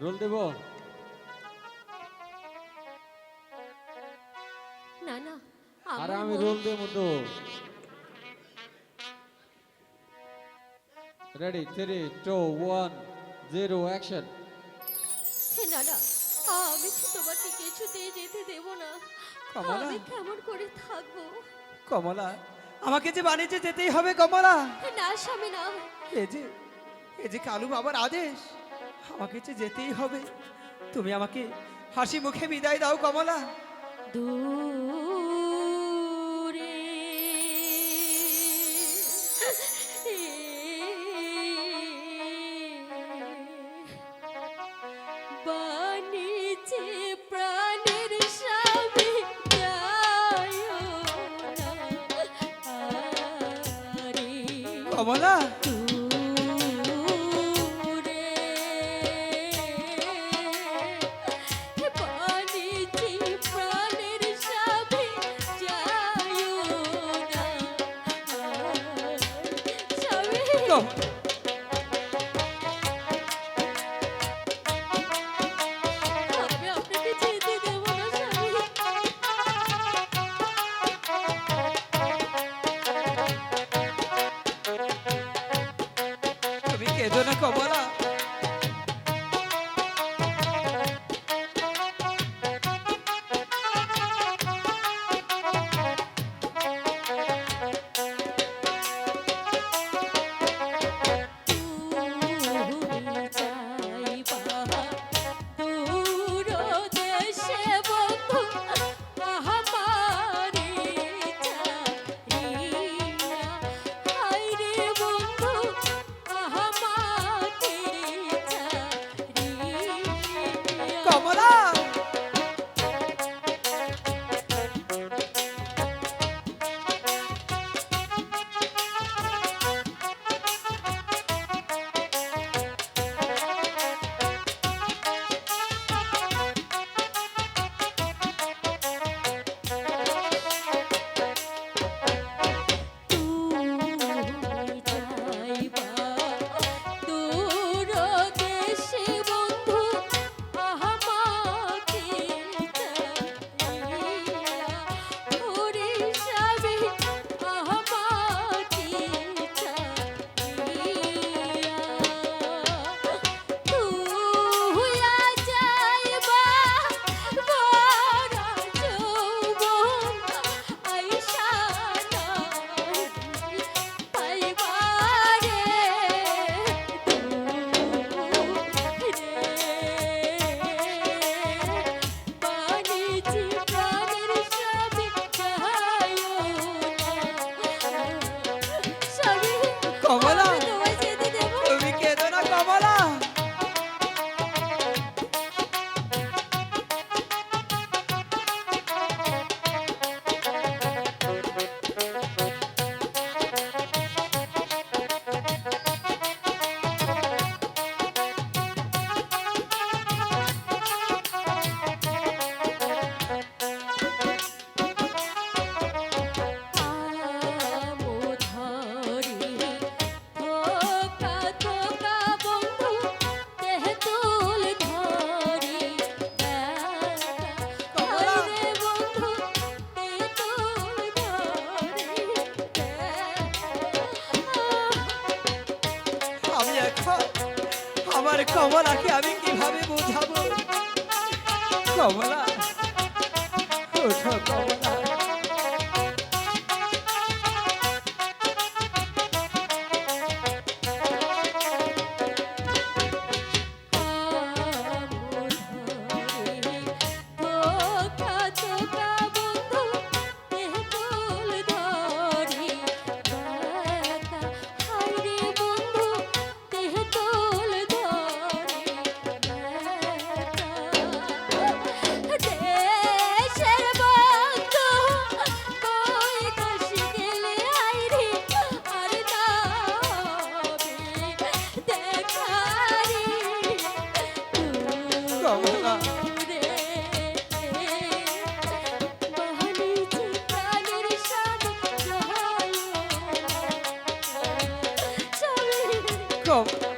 Role দেব? না না আর আমি রোল দেবো তো। Ready three two one zero action হে না না আমি তো তোমাকে কিছুতেই যেতে দেব না। কমলা? আমি কেমন করে থাকব? কমলা আমাকে যে বাণিজ্যে যেতেই হবে কমলা। না স্বামী না। এ যে এ যে কালু বাবার আদেশ। আমাকে যে যেতেই হবে তুমি আমাকে হাসি মুখে বিদায় দাও কমলা। দূরে বাণিজ্যে প্রাণের স্বামী কমলা। স্বামী কমলাকে আমি কীভাবে বোঝাবো? কমলা সম্ভব